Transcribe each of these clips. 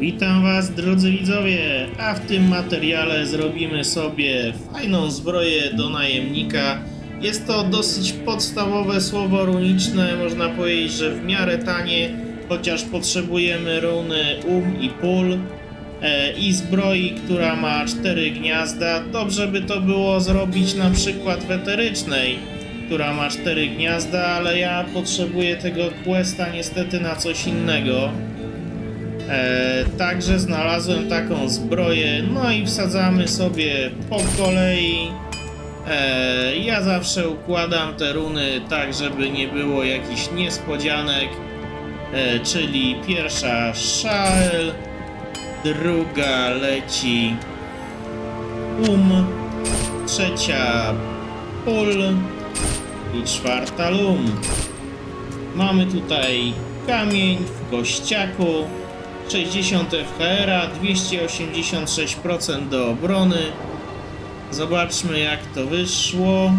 Witam Was drodzy widzowie, a w tym materiale zrobimy sobie fajną zbroję do najemnika. Jest to dosyć podstawowe słowo runiczne, można powiedzieć, że w miarę tanie, chociaż potrzebujemy runy um i pól e, i zbroi, która ma cztery gniazda. Dobrze by to było zrobić na przykład w eterycznej, która ma cztery gniazda, ale ja potrzebuję tego questa niestety na coś innego. E, także znalazłem taką zbroję, no i wsadzamy sobie po kolei. E, ja zawsze układam te runy tak, żeby nie było jakichś niespodzianek. E, czyli pierwsza Shael, druga leci Um, trzecia Pul i czwarta Lum. Mamy tutaj kamień w kościaku, 60 FHR, 286% do obrony. Zobaczmy jak to wyszło.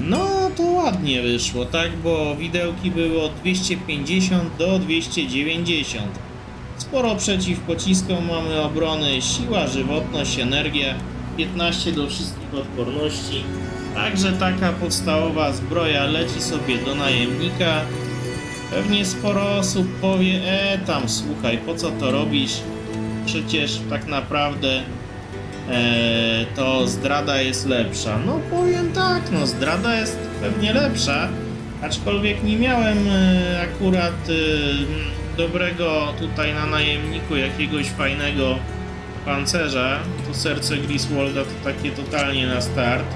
No to ładnie wyszło, tak? Bo widełki były od 250 do 290. Sporo przeciwpocisków mamy obrony, siła, żywotność, energia, 15 do wszystkich odporności. Także taka podstawowa zbroja leci sobie do najemnika. Pewnie sporo osób powie, e tam słuchaj, po co to robisz? Przecież tak naprawdę e, to zdrada jest lepsza. No powiem tak, no zdrada jest pewnie lepsza, aczkolwiek nie miałem e, akurat e, dobrego tutaj na najemniku jakiegoś fajnego pancerza. To serce Griswolda to takie totalnie na start.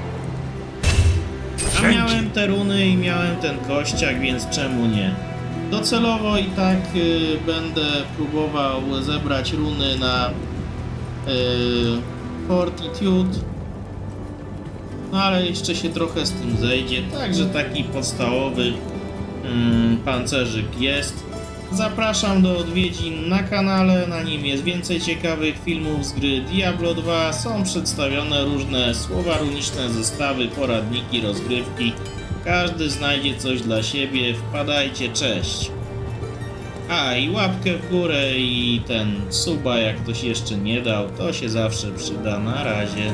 A miałem te runy i miałem ten kościak, więc czemu nie? Docelowo i tak y, będę próbował zebrać runy na y, Fortitude. No ale jeszcze się trochę z tym zejdzie, także taki podstawowy mm, pancerzyk jest. Zapraszam do odwiedzin na kanale, na nim jest więcej ciekawych filmów z gry Diablo 2. Są przedstawione różne słowa runiczne, zestawy, poradniki, rozgrywki. Każdy znajdzie coś dla siebie. Wpadajcie, cześć! A i łapkę w górę i ten suba, jak ktoś jeszcze nie dał, to się zawsze przyda. Na razie.